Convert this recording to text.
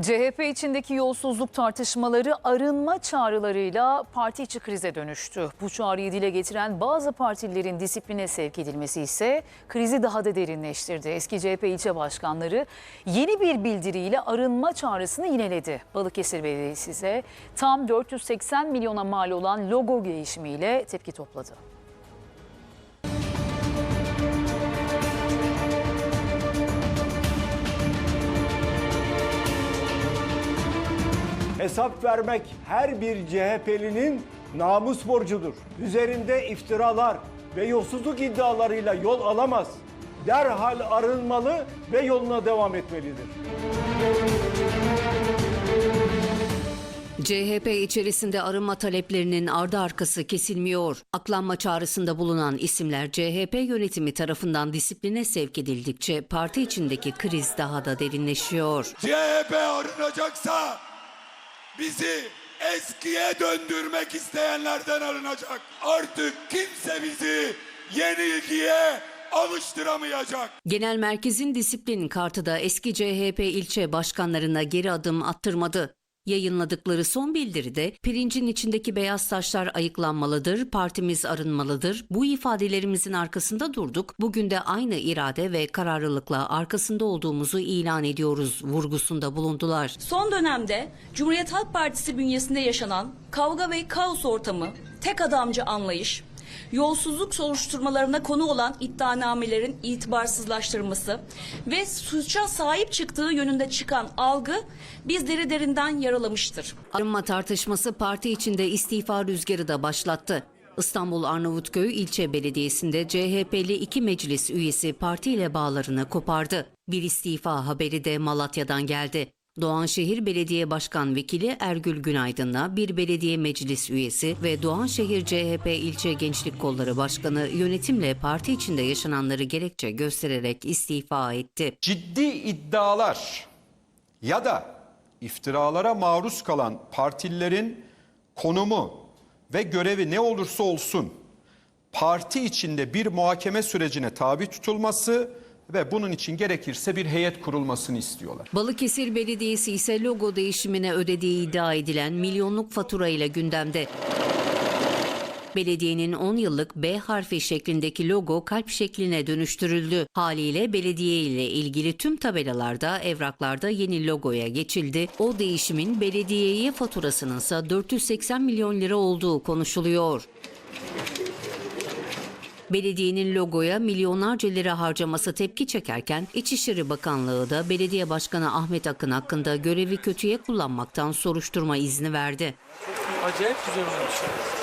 CHP içindeki yolsuzluk tartışmaları arınma çağrılarıyla parti içi krize dönüştü. Bu çağrıyı dile getiren bazı partililerin disipline sevk edilmesi ise krizi daha da derinleştirdi. Eski CHP ilçe başkanları yeni bir bildiriyle arınma çağrısını yineledi. Balıkesir Belediyesi ise tam 480 milyona mal olan logo değişimiyle tepki topladı. Hesap vermek her bir CHP'linin namus borcudur. Üzerinde iftiralar ve yolsuzluk iddialarıyla yol alamaz. Derhal arınmalı ve yoluna devam etmelidir. CHP içerisinde arınma taleplerinin ardı arkası kesilmiyor. Aklanma çağrısında bulunan isimler CHP yönetimi tarafından disipline sevk edildikçe parti içindeki kriz daha da derinleşiyor. CHP arınacaksa bizi eskiye döndürmek isteyenlerden arınacak. Artık kimse bizi yenilgiye alıştıramayacak. Genel merkezin disiplin kartı da eski CHP ilçe başkanlarına geri adım attırmadı. Yayınladıkları son bildiride pirincin içindeki beyaz taşlar ayıklanmalıdır, partimiz arınmalıdır. Bu ifadelerimizin arkasında durduk. Bugün de aynı irade ve kararlılıkla arkasında olduğumuzu ilan ediyoruz vurgusunda bulundular. Son dönemde Cumhuriyet Halk Partisi bünyesinde yaşanan kavga ve kaos ortamı, tek adamcı anlayış, yolsuzluk soruşturmalarına konu olan iddianamelerin itibarsızlaştırılması ve suça sahip çıktığı yönünde çıkan algı bizleri derinden yaralamıştır. Arınma tartışması parti içinde istifa rüzgarı da başlattı. İstanbul Arnavutköy ilçe belediyesinde CHP'li iki meclis üyesi partiyle bağlarını kopardı. Bir istifa haberi de Malatya'dan geldi. Doğanşehir Belediye Başkan Vekili Ergül Günaydın'la bir belediye meclis üyesi ve Doğanşehir CHP İlçe Gençlik Kolları Başkanı yönetimle parti içinde yaşananları gerekçe göstererek istifa etti. ciddi iddialar ya da iftiralara maruz kalan partililerin konumu ve görevi ne olursa olsun parti içinde bir muhakeme sürecine tabi tutulması ve bunun için gerekirse bir heyet kurulmasını istiyorlar. Balıkesir Belediyesi ise logo değişimine ödediği iddia edilen milyonluk fatura ile gündemde. Belediyenin 10 yıllık B harfi şeklindeki logo kalp şekline dönüştürüldü. Haliyle belediye ile ilgili tüm tabelalarda, evraklarda yeni logoya geçildi. O değişimin belediyeye faturasının ise 480 milyon lira olduğu konuşuluyor. Belediyenin logoya milyonlarca lira harcaması tepki çekerken İçişleri Bakanlığı da Belediye Başkanı Ahmet Akın hakkında görevi kötüye kullanmaktan soruşturma izni verdi. Acayip güzel olmuş.